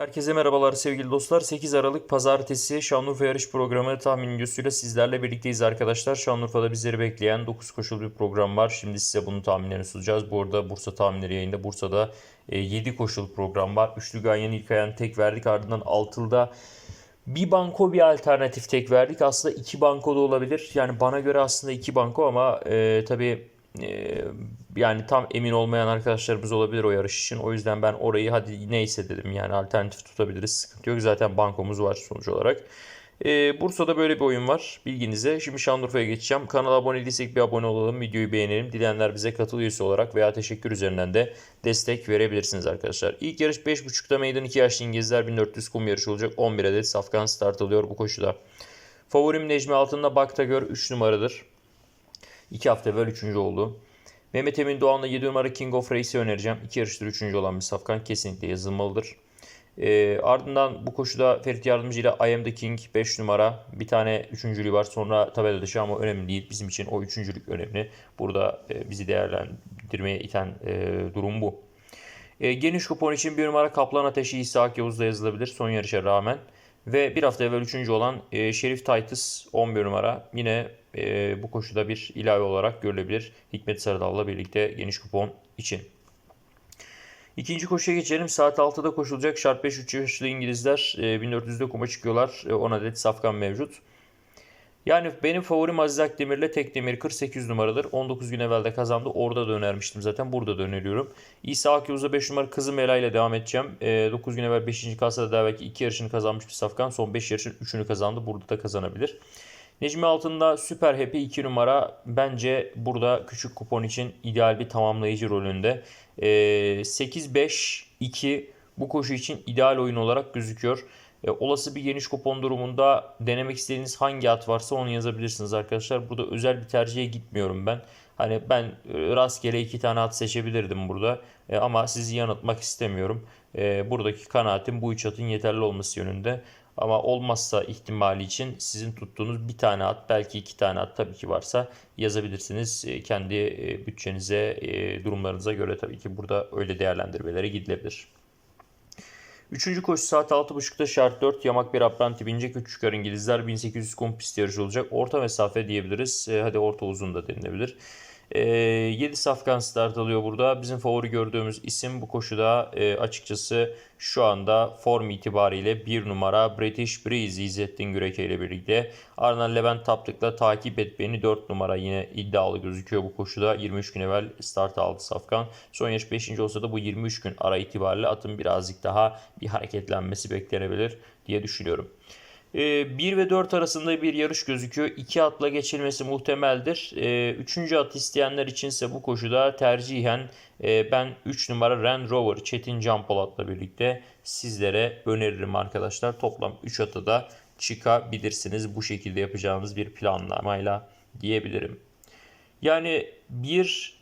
Herkese merhabalar sevgili dostlar. 8 Aralık Pazartesi Şanlıurfa yarış programı tahmin videosuyla sizlerle birlikteyiz arkadaşlar. Şanlıurfa'da bizleri bekleyen 9 koşulu bir program var. Şimdi size bunun tahminlerini sunacağız. Bu arada Bursa tahminleri yayında. Bursa'da 7 koşulu program var. Üçlü Ganyan ilk ayağını tek verdik. Ardından altılıda bir banko bir alternatif tek verdik. Aslında iki banko da olabilir. Yani bana göre aslında iki banko ama e, tabii e, yani tam emin olmayan arkadaşlarımız olabilir o yarış için. O yüzden ben orayı hadi neyse dedim. Yani alternatif tutabiliriz. Sıkıntı yok. Zaten bankomuz var sonuç olarak. E, Bursa'da böyle bir oyun var. Bilginize. Şimdi Şanlıurfa'ya geçeceğim. Kanala abone değilsek bir abone olalım. Videoyu beğenelim. Dileyenler bize katıl üyesi olarak veya teşekkür üzerinden de destek verebilirsiniz arkadaşlar. İlk yarış 5.30'da meydan 2 yaşlı İngilizler 1400 kum yarışı olacak. 11 adet safkan start alıyor bu koşuda. Favorim Necmi Altın'da Baktagör 3 numaradır. 2 hafta evvel 3. oldu. Mehmet Emin Doğan'la 7 numara King of Race'i önereceğim. 2 yarıştır 3. olan bir safkan kesinlikle yazılmalıdır. E, ardından bu koşuda Ferit Yardımcı ile I Am The King 5 numara. Bir tane üçüncülüğü var. Sonra tabela dışı ama önemli değil. Bizim için o üçüncülük önemli. Burada e, bizi değerlendirmeye iten e, durum bu. E, geniş kupon için bir numara Kaplan Ateşi İsa Yavuz'da yazılabilir son yarışa rağmen. Ve bir hafta evvel üçüncü olan e, Şerif Titus 11 numara yine e, bu koşuda bir ilave olarak görülebilir. Hikmet Sarıdal'la birlikte geniş kupon için. İkinci koşuya geçelim. Saat 6'da koşulacak. Şart 5 3 yaşlı İngilizler e, 1400'de kuma çıkıyorlar. E, 10 adet safkan mevcut. Yani benim favorim Aziz Akdemir'le Tekdemir 48 numaradır. 19 gün evvel de kazandı. Orada da önermiştim zaten. Burada da öneriyorum. İsa Akyavuz'da 5 numara Kızım Ela ile devam edeceğim. E, 9 gün evvel 5. kasada daha belki 2 yarışını kazanmış bir safkan. Son 5 yarışın 3'ünü kazandı. Burada da kazanabilir. Necmi Altın'da Süper Happy 2 numara bence burada küçük kupon için ideal bir tamamlayıcı rolünde. E, 8-5-2 bu koşu için ideal oyun olarak gözüküyor. E, olası bir geniş kupon durumunda denemek istediğiniz hangi at varsa onu yazabilirsiniz arkadaşlar. Burada özel bir tercihe gitmiyorum ben. Hani ben e, rastgele iki tane at seçebilirdim burada. E, ama sizi yanıltmak istemiyorum. E, buradaki kanaatim bu üç atın yeterli olması yönünde. Ama olmazsa ihtimali için sizin tuttuğunuz bir tane at belki iki tane at tabii ki varsa yazabilirsiniz. E, kendi e, bütçenize, durumlarınıza göre tabii ki burada öyle değerlendirmelere gidilebilir. Üçüncü koşu saat 6.30'da şart 4 yamak bir apranti binecek 3 çıkar İngilizler 1800 kum pist yarışı olacak. Orta mesafe diyebiliriz. E, hadi orta uzun da denilebilir. E, 7 safkan start alıyor burada. Bizim favori gördüğümüz isim bu koşuda e, açıkçası şu anda form itibariyle 1 numara British Breeze İzzettin Güreke ile birlikte. Ardından Levent Taptık'la takip et beni 4 numara yine iddialı gözüküyor bu koşuda. 23 gün evvel start aldı Safkan. Son yarış 5. olsa da bu 23 gün ara itibariyle atın birazcık daha bir hareketlenmesi beklenebilir diye düşünüyorum. 1 ve 4 arasında bir yarış gözüküyor. 2 atla geçilmesi muhtemeldir. 3. at isteyenler içinse bu koşuda tercihen e, ben 3 numara Land Rover Çetin Can Polat'la birlikte sizlere öneririm arkadaşlar. Toplam 3 atı da çıkabilirsiniz. Bu şekilde yapacağınız bir planlamayla diyebilirim. Yani 1,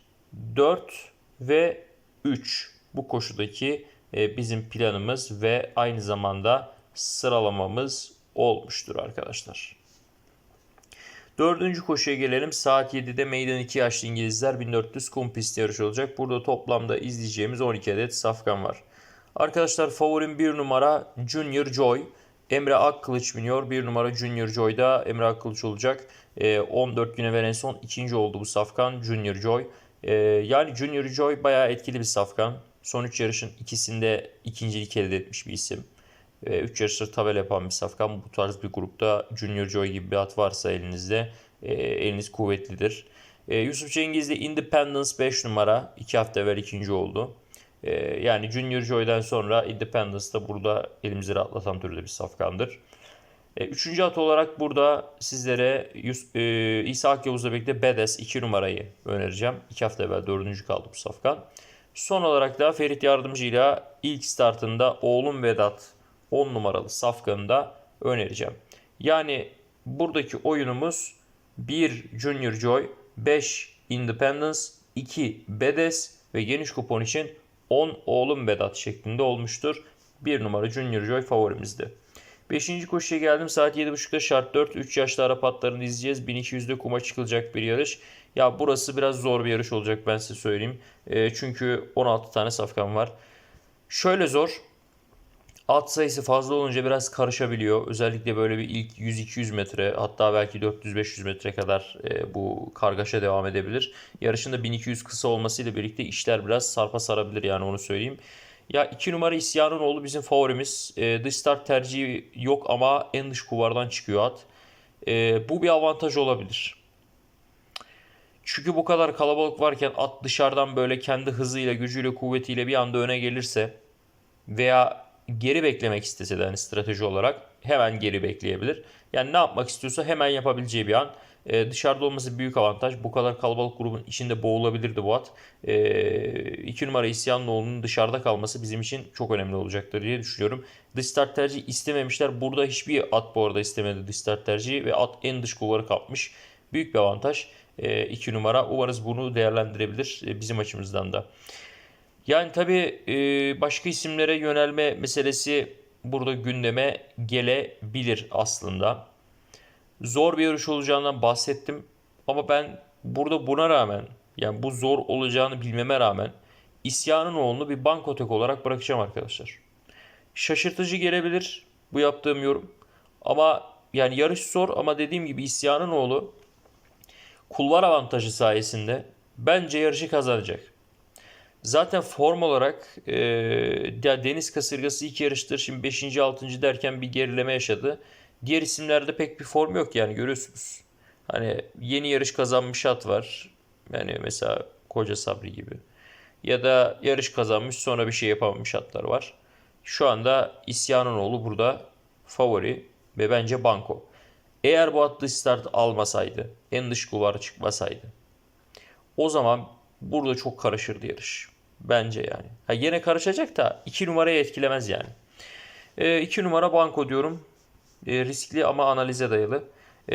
4 ve 3 bu koşudaki e, bizim planımız ve aynı zamanda sıralamamız olmuştur arkadaşlar. Dördüncü koşuya gelelim. Saat 7'de meydan 2 yaşlı İngilizler 1400 kum pist yarışı olacak. Burada toplamda izleyeceğimiz 12 adet safkan var. Arkadaşlar favorim 1 numara Junior Joy. Emre Akkılıç biniyor. 1 numara Junior Joy'da Emre Akkılıç olacak. E, 14 güne veren son ikinci oldu bu safkan Junior Joy. E, yani Junior Joy bayağı etkili bir safkan. Son 3 yarışın ikisinde ikincilik elde etmiş bir isim. 3 yarıştır tabel yapan bir safkan. Bu tarz bir grupta Junior Joy gibi bir at varsa elinizde e, eliniz kuvvetlidir. E, Yusuf Cengiz de Independence 5 numara. 2 hafta evvel ikinci oldu. E, yani Junior Joy'dan sonra Independence da burada elimizi rahatlatan türde bir safkandır. E, üçüncü at olarak burada sizlere Yus, e, İsa Akyavuz'la birlikte Bedes 2 numarayı önereceğim. 2 hafta evvel dördüncü kaldı bu safkan. Son olarak da Ferit Yardımcı ile ilk startında oğlum Vedat 10 numaralı safkanı da önereceğim. Yani buradaki oyunumuz 1 Junior Joy, 5 Independence, 2 Bedes ve geniş kupon için 10 oğlum Vedat şeklinde olmuştur. 1 numara Junior Joy favorimizdi. 5. koşuya geldim. Saat 7.30'da şart 4. 3 yaşlı Arap atlarını izleyeceğiz. 1200'de kuma çıkılacak bir yarış. Ya burası biraz zor bir yarış olacak ben size söyleyeyim. E, çünkü 16 tane safkan var. Şöyle zor. At sayısı fazla olunca biraz karışabiliyor. Özellikle böyle bir ilk 100-200 metre hatta belki 400-500 metre kadar e, bu kargaşa devam edebilir. Yarışın da 1200 kısa olmasıyla birlikte işler biraz sarpa sarabilir yani onu söyleyeyim. Ya 2 numara İsyan'ın oğlu bizim favorimiz. E, dış start tercihi yok ama en dış kuvardan çıkıyor at. E, bu bir avantaj olabilir. Çünkü bu kadar kalabalık varken at dışarıdan böyle kendi hızıyla, gücüyle, kuvvetiyle bir anda öne gelirse veya geri beklemek istese de hani strateji olarak hemen geri bekleyebilir. Yani ne yapmak istiyorsa hemen yapabileceği bir an. Ee, dışarıda olması büyük avantaj. Bu kadar kalabalık grubun içinde boğulabilirdi bu at. Ee, iki numara İsyanlıoğlu'nun dışarıda kalması bizim için çok önemli olacaktır diye düşünüyorum. Dış start tercihi istememişler. Burada hiçbir at bu arada istemedi dış start tercihi ve at en dış kulvarı kapmış. Büyük bir avantaj. 2 numara. Umarız bunu değerlendirebilir e, bizim açımızdan da. Yani tabii e, başka isimlere yönelme meselesi burada gündeme gelebilir aslında. Zor bir yarış olacağından bahsettim. Ama ben burada buna rağmen yani bu zor olacağını bilmeme rağmen isyanın oğlunu bir bankotek olarak bırakacağım arkadaşlar. Şaşırtıcı gelebilir bu yaptığım yorum. Ama yani yarış zor ama dediğim gibi isyanın oğlu kulvar avantajı sayesinde bence yarışı kazanacak. Zaten form olarak e, Deniz Kasırgası ilk yarıştır. Şimdi 5. 6. derken bir gerileme yaşadı. Diğer isimlerde pek bir form yok yani görüyorsunuz. Hani yeni yarış kazanmış at var. Yani mesela Koca Sabri gibi. Ya da yarış kazanmış sonra bir şey yapamamış atlar var. Şu anda İsyanoğlu burada favori ve bence banko. Eğer bu atlı start almasaydı, en dış kulvara çıkmasaydı o zaman burada çok karışırdı yarış. Bence yani. Ha yine karışacak da 2 numarayı etkilemez yani. 2 e, numara banko diyorum. E, riskli ama analize dayalı.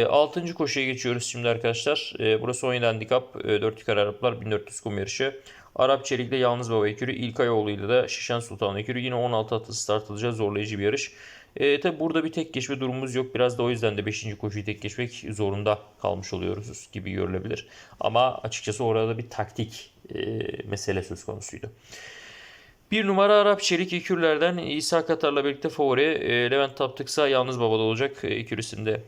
6. E, koşuya geçiyoruz şimdi arkadaşlar. E, burası 17 handikap. E, 4 yukarı Araplar 1400 kum yarışı. Arap Çelik'te Yalnız Baba Ekürü, İlkayoğlu ile de Şişen Sultan Ekürü. Yine 16 atlı start alacağız. Zorlayıcı bir yarış. E, tabi burada bir tek geçme durumumuz yok. Biraz da o yüzden de 5. koşuyu tek geçmek zorunda kalmış oluyoruz gibi görülebilir. Ama açıkçası orada bir taktik e, mesele söz konusuydu. Bir numara Arap Çelik ikürlerden İsa Katar'la birlikte favori. E, Levent Taptıksa yalnız babada olacak e, ikürüsünde.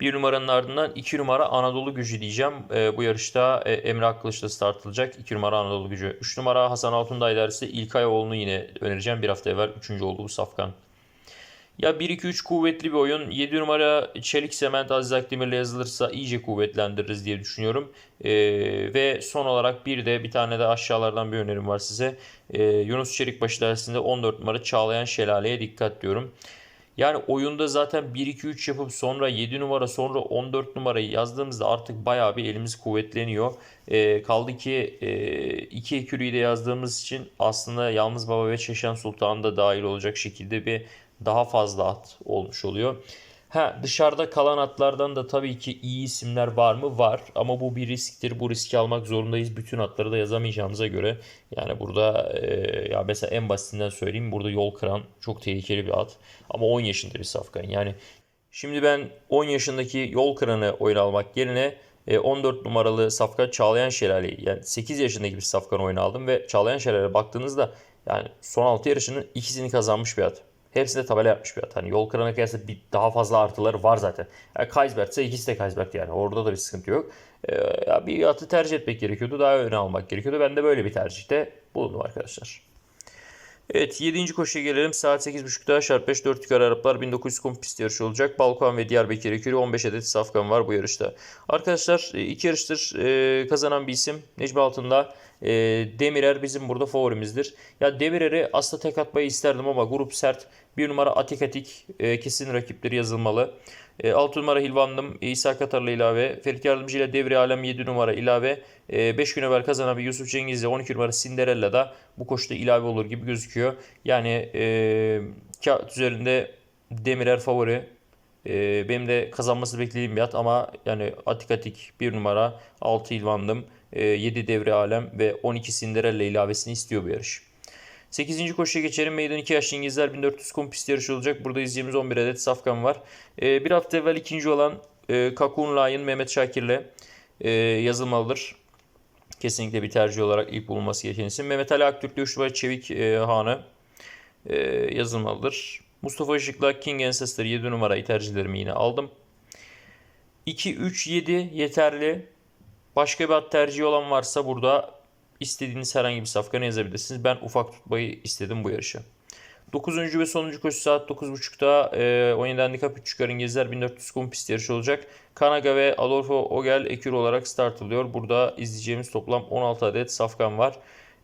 Bir numaranın ardından iki numara Anadolu gücü diyeceğim. E, bu yarışta e, Emre Akkılıç'la startılacak. 2 numara Anadolu gücü. 3 numara Hasan Altundağ ilerisi İlkay oğlunu yine önereceğim. Bir hafta evvel 3. oldu bu Safkan. Ya 1-2-3 kuvvetli bir oyun. 7 numara Çelik Sement Aziz Akdemir'le yazılırsa iyice kuvvetlendiririz diye düşünüyorum. Ee, ve son olarak bir de bir tane de aşağılardan bir önerim var size. Ee, Yunus Çelikbaşı dersinde 14 numara Çağlayan Şelale'ye dikkat diyorum. Yani oyunda zaten 1-2-3 yapıp sonra 7 numara sonra 14 numarayı yazdığımızda artık bayağı bir elimiz kuvvetleniyor. E, kaldı ki e, iki ekürüyü de yazdığımız için aslında Yalnız Baba ve Çeşen Sultan da dahil olacak şekilde bir daha fazla at olmuş oluyor. Ha dışarıda kalan atlardan da tabii ki iyi isimler var mı? Var. Ama bu bir risktir. Bu riski almak zorundayız. Bütün atları da yazamayacağımıza göre. Yani burada e, ya mesela en basitinden söyleyeyim. Burada yol kıran çok tehlikeli bir at. Ama 10 yaşında bir safkan. Yani şimdi ben 10 yaşındaki yol kıranı oyun almak yerine 14 e, numaralı safkan Çağlayan Şelale'yi yani 8 yaşındaki bir safkan oyun aldım ve Çağlayan Şelale baktığınızda yani son 6 yarışının ikisini kazanmış bir at. Hepsinde tabela yapmış bir at. Hani yol kırana kıyasla bir daha fazla artıları var zaten. Yani Kaisbert ise ikisi de Kaisbert yani. Orada da bir sıkıntı yok. Ee, bir atı tercih etmek gerekiyordu. Daha öne almak gerekiyordu. Ben de böyle bir tercihte bulundum arkadaşlar. Evet 7. koşuya gelelim. Saat 8.30'da Şarp 5 4 yukarı Araplar 1900 kum pist yarışı olacak. Balkan ve Diyarbakır Ekürü 15 adet safkan var bu yarışta. Arkadaşlar e, iki yarıştır e, kazanan bir isim Necmi Altın'da. E, Demirer bizim burada favorimizdir. Ya Demirer'i aslında tek atmayı isterdim ama grup sert. Bir numara Atik Atik e, kesin rakipleri yazılmalı. E, 6 numara Hilvandım, İsa Katarlı ilave. Ferit Yardımcı ile Devri Alem 7 numara ilave. 5 e, gün evvel kazanan bir Yusuf Cengiz ile 12 numara Cinderella da bu koşuda ilave olur gibi gözüküyor. Yani e, kağıt üzerinde Demirer favori. E, benim de kazanması beklediğim bir at ama yani Atik Atik 1 numara 6 Hilvandım, e, 7 Devri Alem ve 12 Cinderella ilavesini istiyor bu yarış. 8. koşuya geçelim. Meydan 2 yaşlı İngilizler 1400 kum pist yarışı olacak. Burada izleyeceğimiz 11 adet safkan var. E, bir hafta evvel ikinci olan e, Kakun Lion Mehmet Şakir'le e, yazılmalıdır. Kesinlikle bir tercih olarak ilk bulunması gereken isim. Mehmet Ali Aktürk'le 3 numara Çevik e, Hanı. e, yazılmalıdır. Mustafa Işık'la King Ancestor 7 numarayı tercihlerimi yine aldım. 2, 3, 7 yeterli. Başka bir at tercihi olan varsa burada istediğiniz herhangi bir safkanı yazabilirsiniz. Ben ufak tutmayı istedim bu yarışa. 9. ve sonuncu koşu saat 9.30'da e, 17 handikap 3 çıkar İngilizler 1400 kum pist yarışı olacak. Kanaga ve Adolfo Ogel ekür olarak start alıyor. Burada izleyeceğimiz toplam 16 adet safkan var.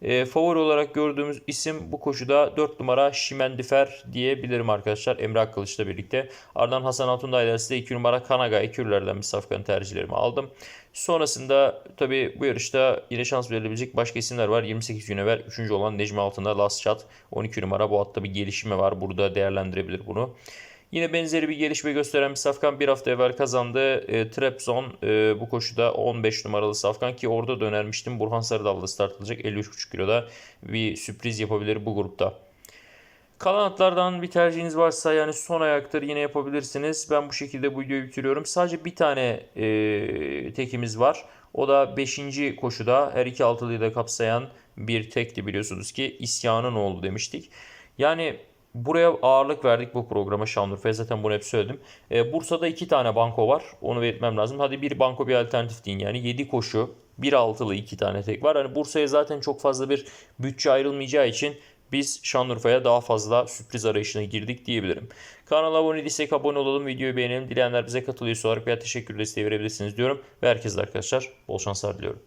E, favori olarak gördüğümüz isim bu koşuda 4 numara Şimendifer diyebilirim arkadaşlar. Emrah Kılıç'la birlikte. Ardından Hasan Altundağ size 2 numara Kanaga ekürlerden bir safkan tercihlerimi aldım. Sonrasında tabi bu yarışta yine şans verilebilecek başka isimler var. 28 gün evvel 3. olan Necmi Altın'da Last Shot 12 numara. Bu hatta bir gelişme var. Burada değerlendirebilir bunu. Yine benzeri bir gelişme gösteren bir Safkan bir hafta evvel kazandı. E, Trabzon e, bu koşuda 15 numaralı Safkan ki orada da önermiştim. Burhan Sarıdal'da start alacak 53,5 kiloda bir sürpriz yapabilir bu grupta. Kalan atlardan bir tercihiniz varsa yani son ayaktır yine yapabilirsiniz. Ben bu şekilde bu videoyu bitiriyorum. Sadece bir tane e, tekimiz var. O da 5. koşuda her iki altılıyı da kapsayan bir tekti biliyorsunuz ki isyanın oldu demiştik. Yani buraya ağırlık verdik bu programa Şanlıurfa'ya zaten bunu hep söyledim. E, Bursa'da iki tane banko var onu belirtmem lazım. Hadi bir banko bir alternatif deyin yani 7 koşu bir altılı iki tane tek var. Hani Bursa'ya zaten çok fazla bir bütçe ayrılmayacağı için biz Şanlıurfa'ya daha fazla sürpriz arayışına girdik diyebilirim. Kanala abone değilsek abone olalım, videoyu beğenelim. Dileyenler bize katılıyorsa olarak veya teşekkür desteği verebilirsiniz diyorum. Ve herkese arkadaşlar bol şanslar diliyorum.